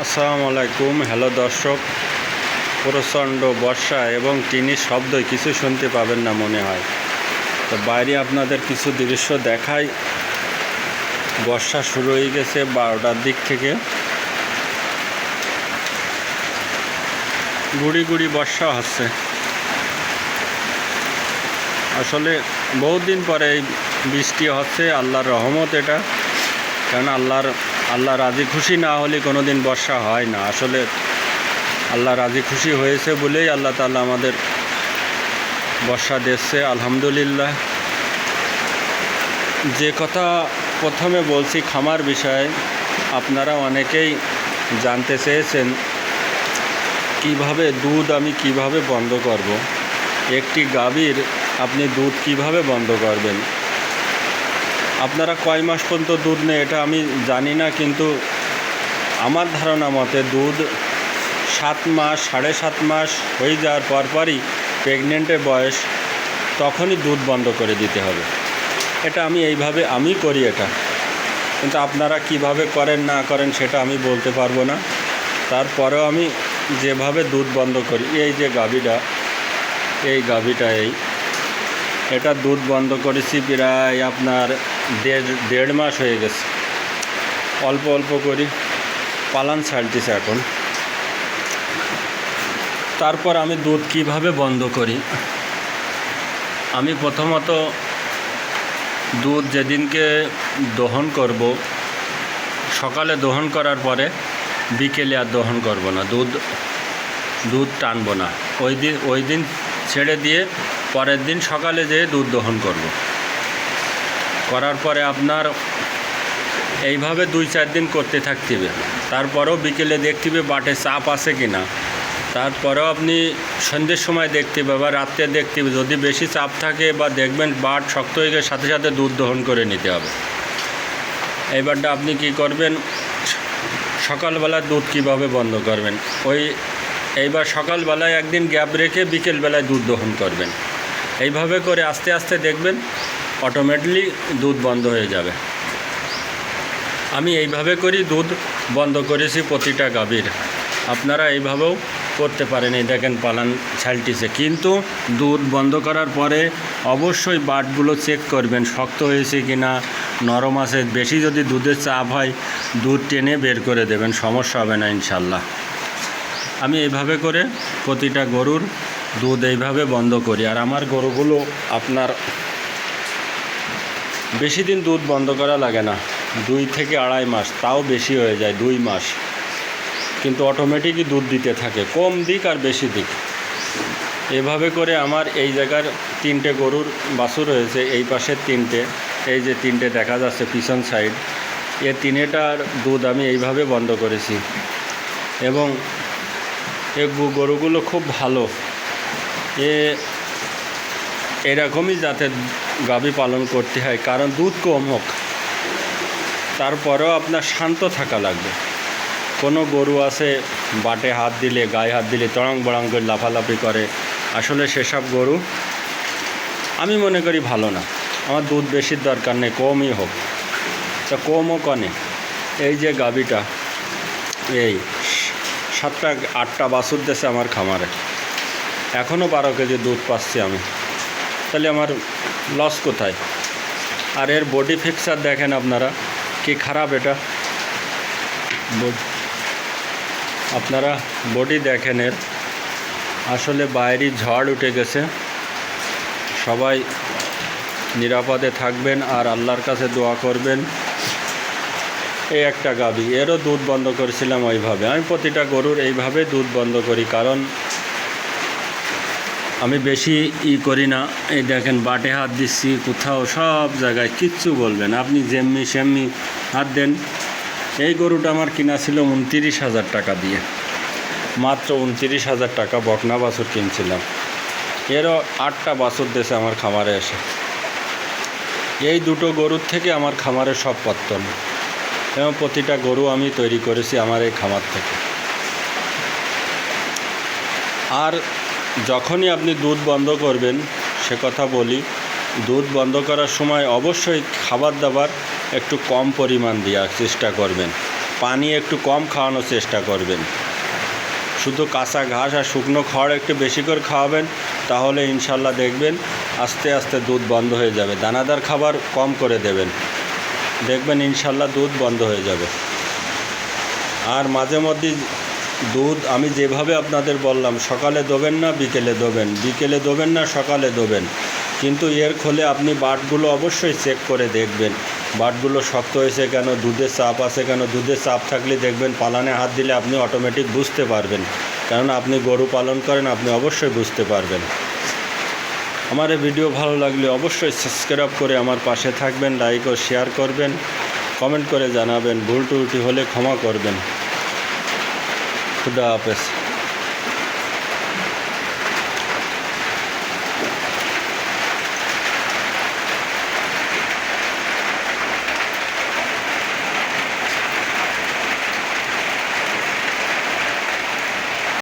আসসালামু আলাইকুম। হ্যালো দর্শক, প্রচণ্ড বর্ষা এবং টিনির শব্দই কিছু শুনতে পাবেন না মনে হয়। তো বাইরে আপনাদের কিছু দৃশ্য দেখাই। বর্ষা শুরু হয়ে গেছে বারোটার দিক থেকে। গুড়ি গুড়ি বর্ষা হচ্ছে। আসলে বহুত দিন পরে এই বৃষ্টি হচ্ছে, আল্লাহর রহমত এটা। কারণ আল্লাহর আল্লাহ রাজি খুশি না হলে কোনো দিন বর্ষা হয় না। আসলে আল্লাহ রাজি খুশি হয়েছে বলেই আল্লাহ তাআলা আমাদের বর্ষা দিচ্ছে আলহামদুলিল্লাহ। যে কথা প্রথমে বলছি খামার বিষয়ে, আপনারা অনেকেই জানতে চেয়েছেন, কীভাবে দুধ আমি কীভাবে বন্ধ করব। একটি গাভীর আপনি দুধ কীভাবে বন্ধ করবেন? আপনারা কয় মাস পর্যন্ত দুধ নেই এটা আমি জানি না, কিন্তু আমার ধারণা মতে দুধ সাত মাস, সাড়ে সাত মাস হয়ে যাওয়ার পরপরই প্রেগনেন্টের বয়স, তখনই দুধ বন্ধ করে দিতে হবে। এটা আমি এইভাবে আমি করি এটা। কিন্তু আপনারা কীভাবে করেন, না করেন সেটা আমি বলতে পারব না। তারপরেও আমি যেভাবে দুধ বন্ধ করি, এই যে গাভীটা, এই গাভীটা এই, এটা দুধ বন্ধ করেছি প্রায় আপনার দেড় দেড় মাস হয়ে গেছে। অল্প অল্প করি। পালান ছাড়তেছে এখন। তারপর আমি দুধ কীভাবে বন্ধ করি? আমি প্রথমত দুধ যেদিনকে দহন করব, সকালে দহন করার পরে বিকেলে আর দহন করব না। দুধ দুধ টানবো না। ওই দিন ওই দিন ছেড়ে দিয়ে পরের দিন সকালে যেয়ে দুধ দহন করব। করার পরে আপনার এইভাবে দুই চার দিন করতে থাকতে হবে। তারপরেও বিকেলে দেখতে হবে বাটে চাপ আছে কি না। তারপরেও আপনি সন্ধ্যের সময় দেখতে বা রাত্রে দেখতে যদি বেশি চাপ থাকে বা দেখবেন বাট শক্ত হয়ে গেলে সাথে সাথে দুধ দহন করে নিতে হবে। এইবারটা আপনি কি করবেন? সকালবেলা দুধ কীভাবে বন্ধ করবেন? ওই এইবার সকালবেলায় একদিন গ্যাপ রেখে বিকেলবেলায় দুধ দহন করবেন। এইভাবে করে আস্তে আস্তে দেখবেন অটোমেটিকলি দুধ বন্ধ হয়ে যাবে। আমি এইভাবে করি, দুধ বন্ধ করেছি প্রতিটা গাভীর। আপনারা এইভাবেও করতে পারেন, এই দেখেন পালান ছালটিছে কিন্তু দুধ বন্ধ করার পরে অবশ্যই বাটগুলো চেক করবেন, শক্ত হয়েছে কি না নরম আছে। বেশি যদি দুধের চাপ হয়, দুধ টেনে বের করে দেবেন, সমস্যা হবে না ইনশাল্লাহ আমি এইভাবে করে প্রতিটা গরুর দুধ এইভাবে বন্ধ করি। আর আমার গরুগুলো আপনার বেশি দিন দুধ বন্ধ করা লাগে না। দুই থেকে আড়াই মাস, তাও বেশি হয়ে যায় দুই মাস। কিন্তু অটোমেটিকই দুধ দিতে থাকে, কম দিক আর বেশি দিক। এভাবে করে আমার এই জায়গার তিনটে গরুর বাছুর হয়েছে, এই পাশের তিনটে। এই যে তিনটে দেখা যাচ্ছে পিছন সাইড এ তিনেটার দুধ আমি এইভাবে বন্ধ করেছি। এবং এ গরুগুলো খুব ভালো। এ, এরকমই যাতে গাভী পালন করতে হয়, কারণ দুধ কম হোক। তারপরেও আপনার শান্ত থাকা লাগবে। কোনো গরু আছে, বাটে হাত দিলে, গায়ে হাত দিলে, তড়াং বড়াং করে লাফালাফি করে, আসলে সেসব গরু আমি মনে করি ভালো না। আমার দুধ বেশির দরকার নেই, কমই হোক। তা কমও কনে? এই যে গাভীটা, এই সাতটা, আটটা বাছুর দেশে আমার খামারে। এখনও বারো কেজি দুধ পাচ্ছি আমি। তাহলে আমার লস কোথায়? আর এর বডি ফিক্সার দেখেন আপনারা, কি খারাপ এটা? আপনারা বডি দেখেন এর। আসলে বাইরে ঝড় উঠে গেছে। সবাই নিরাপদে থাকবেন আর আল্লাহর কাছে দোয়া করবেন। এই একটা গাবি। এরও দুধ বন্ধ করেছিলাম ওইভাবে। আমি প্রতিটা গরুর এইভাবে দুধ বন্ধ করি, কারণ আমি বেশি ই করি না। এই দেখেন, বাটে হাত দিচ্ছি, কোথাও সব জায়গায় কিচ্ছু বলবেন। আপনি যেমনি সেমনি হাত দেন। এই গরুটা আমার কিনা ছিল উনতিরিশ হাজার টাকা দিয়ে। মাত্র উনতিরিশ হাজার টাকা বকনা বাছুর কিনছিলাম। এরও আটটা বাছুর দেশে আমার খামারে এসে। এই দুটো গরুর থেকে আমার খামারের সব পত্তন। এবং প্রতিটা গরু আমি তৈরি করেছি আমার এই খামার থেকে। আর যখনই আপনি দুধ বন্ধ করবেন, সে কথা বলি, দুধ বন্ধ করার সময় অবশ্যই খাবার দাবার একটু কম পরিমাণ দেওয়ার চেষ্টা করবেন। পানি একটু কম খাওয়ানোর চেষ্টা করবেন। শুধু কাঁচা ঘাস আর শুকনো খড় একটু বেশি করে খাওয়াবেন, তাহলে ইনশাল্লাহ দেখবেন আস্তে আস্তে দুধ বন্ধ হয়ে যাবে। দানাদার খাবার কম করে দেবেন। দেখবেন ইনশাল্লাহ দুধ বন্ধ হয়ে যাবে। আর মাঝে মধ্যে দুধ আমি যেভাবে আপনাদের বললাম, সকালে দেবেন না, বিকেলে দেবেন। বিকেলে দেবেন না, সকালে দেবেন। কিন্তু এর খোলে আপনি বাটগুলো অবশ্যই চেক করে দেখবেন। বাটগুলো শক্ত হয়েছে কেন, দুধের চাপ আছে কেন, দুধের চাপ থাকলে দেখবেন পালানে হাত দিলে আপনি অটোমেটিক বুঝতে পারবেন। কারণ আপনি গরু পালন করেন, আপনি অবশ্যই বুঝতে পারবেন। আমার এই ভিডিও ভালো লাগলে অবশ্যই সাবস্ক্রাইব করে আমার পাশে থাকবেন লাইক ও শেয়ার করবেন কমেন্ট করে জানাবেন, ভুল টুটি হলে ক্ষমা করবেন। खुदा हाफिज़